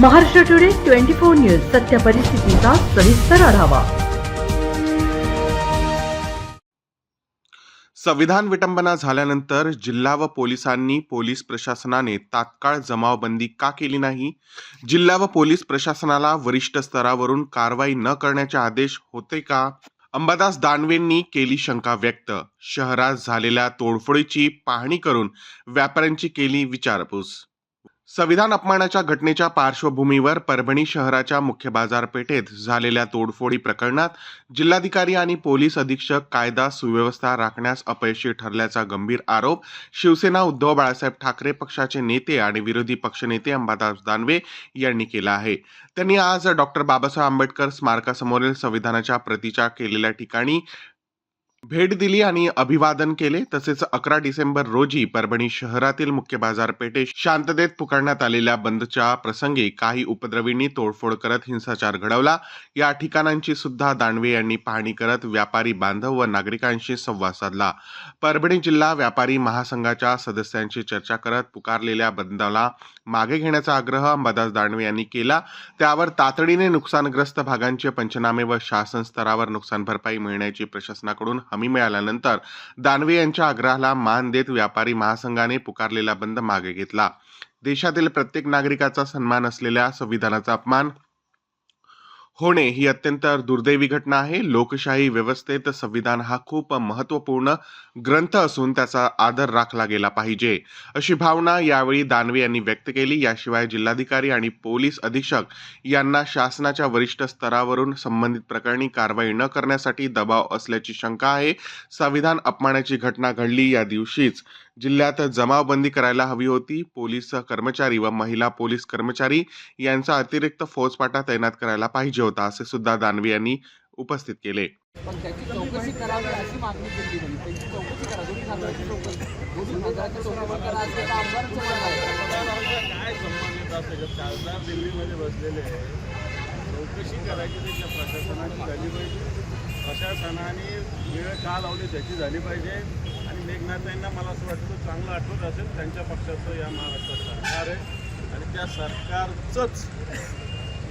Maharashtra today twenty four news सत्य परिस्थितीचा सविस्तर आढावा. संविधान विटंबना झाल्यानंतर जिल्हा व पोलिसांनी पोलीस प्रशासनाने तात्काळ जमावबंदी का केली नाही? जिल्हा व पोलीस प्रशासनाला वरिष्ठ स्तरावरून कारवाई न करण्याचे आदेश होते का? अंबादास दानवेंनी केली शंका व्यक्त. शहरात झालेल्या तोडफोडीची पाहणी करून व्यापाऱ्यांची केली विचारपूस. संविधान अपमानाच्या घटनेच्या पार्श्वभूमीवर परभणी शहराच्या मुख्य बाजारपेठेत झालेल्या तोडफोडी प्रकरणात जिल्हाधिकारी आणि पोलीस अधीक्षक कायदा सुव्यवस्था राखण्यास अपयशी ठरल्याचा गंभीर आरोप शिवसेना उद्धव बाळासाहेब ठाकरे पक्षाचे नेते आणि विरोधी पक्षनेते अंबादास दानवे यांनी केला आहे. त्यांनी आज डॉक्टर बाबासाहेब आंबेडकर स्मारकासमोरील संविधानाच्या प्रतीच्या केलेल्या ठिकाणी भेट दिली आणि अभिवादन केले. तसेच अकरा डिसेंबर रोजी परभणी शहरातील मुख्य बाजारपेठेत शांततेत पुकारण्यात आलेल्या बंदच्या प्रसंगी काही उपद्रवींनी तोडफोड करत हिंसाचार घडवला. या ठिकाणांची सुद्धा दानवे यांनी पाहणी करत व्यापारी बांधव व नागरिकांशी संवाद साधला. परभणी जिल्हा व्यापारी महासंघाच्या सदस्यांशी चर्चा करत पुकारलेल्या बंदला मागे घेण्याचा आग्रह अंबादास दानवे यांनी केला. त्यावर तातडीने नुकसानग्रस्त भागांचे पंचनामे व शासन स्तरावर नुकसान भरपाई मिळण्याची प्रशासनाकडून हमी मिळाल्यानंतर दानवे यांच्या आग्रहाला मान देत व्यापारी महासंघाने पुकारलेला बंद मागे घेतला. देशातील प्रत्येक नागरिकाचा सन्मान असलेल्या संविधानाचा अपमान होणे ही अत्यंत दुर्दैवी घटना आहे. लोकशाही व्यवस्थेत संविधान हा खूप महत्त्वपूर्ण ग्रंथ असून त्याचा आदर राखला गेला पाहिजे. अशी भावना यावेळी दानवे यांनी व्यक्त केली. याशिवाय जिल्हाधिकारी आणि पोलीस अधीक्षक यांना शासनाच्या वरिष्ठ स्तरावरून संबंधित प्रकरणी कारवाई न करण्यासाठी दबाव असल्याची शंका आहे. संविधान अपमानाची घटना घडली या दिवशीच. जिल्ह्यात जमावबंदी करायला हवी होती. पोलीस कर्मचारी व महिला पोलीस कर्मचारी यांचा अतिरिक्त फौजफाटा तैनात करायला पाहिजे होता असे सुद्धा दानवे यांनी उपस्थित केले. चौकशी करायची त्याच्या प्रशासनाची झाली पाहिजे. प्रशासनाने वेळ का लावली त्याची झाली पाहिजे. आणि मेघनाथांना मला असं वाटतं चांगलं आठवत असेल त्यांच्या पक्षाचं या महाराष्ट्रात सरकार आहे आणि त्या सरकारचंच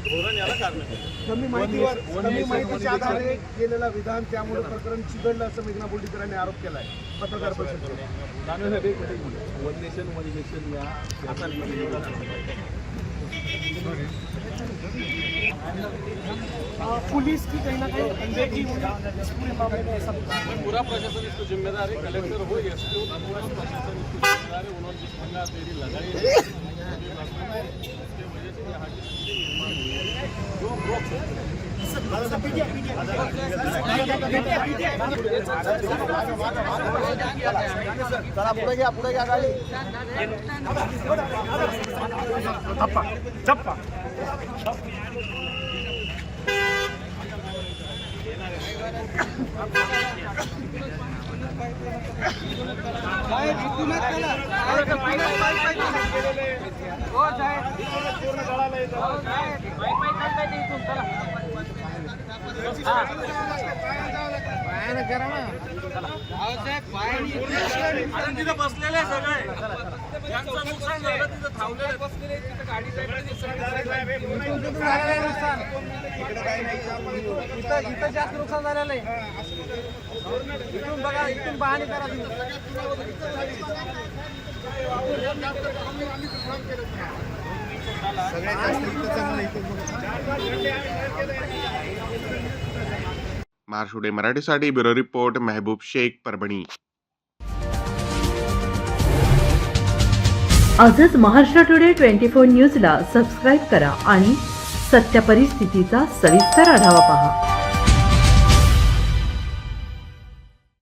धोरण याला कारण आहे. कमी माहितीवर कमी माहितीच्या आधारे केलेलं विधान त्यामुळे प्रकरण चिघडलं असं मेघना बोर्डीकरांनी आरोप केलाय. पत्रकार परिषदेत वन नेशन वन इलेक्शन या पुलिस की कहीं ना कहीं अनदेखी इस पूरे मामले में ऐसा पूरा प्रशासन इसको जिम्मेदार है कलेक्टर हो हो, पूरा प्रशासन इसको जिम्मेदार है उन्होंने जिस लगाई चला पुढे घ्या पुढे घ्या गाडी आणि तिथं बसलेले सगळे नुकसान झालं तिथं थांबलेले बसलेले तिथं गाडी इथं इथं जास्त नुकसान झालेलं आहे. इथून बघा इथून पाहणी करा तुम्ही. महाराष्ट्र मराठीसाठी ब्युरो रिपोर्ट मेहबूब शेख परभणी. आजच महाराष्ट्र टुडे ट्वेंटी फोर न्यूजला सबस्क्राईब करा आणि सत्य परिस्थितीचा सविस्तर आढावा पहा.